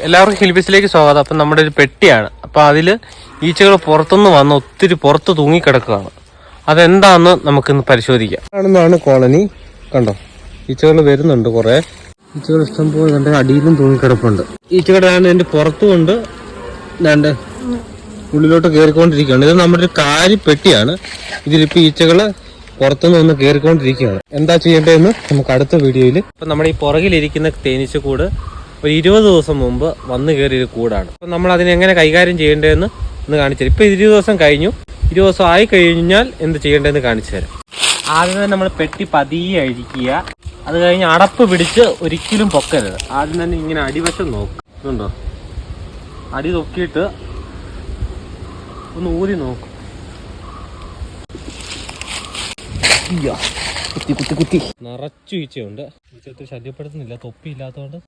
എല്ലാവർക്കും ഹിൽബിസിലേക്ക് സ്വാഗതം. അപ്പം നമ്മുടെ ഒരു പെട്ടിയാണ്. അപ്പം അതിൽ ഈച്ചകൾ പുറത്തുനിന്ന് വന്ന് ഒത്തിരി പുറത്ത് തൂങ്ങിക്കിടക്കുകയാണ്. അതെന്താണെന്ന് നമുക്കിന്ന് പരിശോധിക്കാം. കാണുന്നതാണ് കോളനി. കണ്ടോ? ഈച്ചകൾ വരുന്നുണ്ട് കുറേ. ഈച്ചകൾ ഇഷ്ടം ഇഷ്ടംപോലെ കണ്ട് അടിയിലും തൂങ്ങിക്കിടപ്പുണ്ട്. ഈച്ചകളുടെ ആണ് എന്റെ പുറത്തുമുണ്ട്. രണ്ട് ഉള്ളിലോട്ട് കയറിക്കൊണ്ടിരിക്കുകയാണ്. ഇത് നമ്മുടെ ഒരു കാരി പെട്ടിയാണ്. ഇതിലിപ്പോൾ ഈച്ചകൾ പുറത്തുനിന്ന് ഒന്ന് കയറിക്കൊണ്ടിരിക്കുകയാണ്. എന്താ ചെയ്യേണ്ടതെന്ന് നമുക്ക് അടുത്ത വീഡിയോയിൽ ഇപ്പം നമ്മുടെ ഈ പുറകിലിരിക്കുന്ന തേനീച്ചക്കൂട് ഒരു ഇരുപത് ദിവസം മുമ്പ് വന്നു കയറിയ ഒരു കൂടാണ്. അപ്പം നമ്മൾ അതിനെങ്ങനെ കൈകാര്യം ചെയ്യേണ്ടതെന്ന് ഒന്ന് കാണിച്ചു തരാം. ഇപ്പം ഇരുപത് ദിവസം കഴിഞ്ഞു. ഇരുപത് ദിവസം ആയി കഴിഞ്ഞാൽ എന്ത് ചെയ്യേണ്ടതെന്ന് കാണിച്ചു തരാം. ആദ്യം തന്നെ നമ്മൾ പെട്ടി പതിയെ അഴിക്കുക. അത് കഴിഞ്ഞ് അടപ്പ് പിടിച്ച് ഒരിക്കലും പൊക്കരുത്. ആദ്യം തന്നെ ഇങ്ങനെ അടിവശം നോക്കുന്നുണ്ടോ അടി നോക്കിയിട്ട് ഒന്ന് ഊരി നോക്കും. കുത്തി കുത്തി കുത്തി. നിറച്ചു ഈച്ചയുണ്ട്. ഒത്തിരി ശല്യപ്പെടുത്തുന്നില്ല. തൊപ്പി ഇല്ലാത്തതുകൊണ്ട്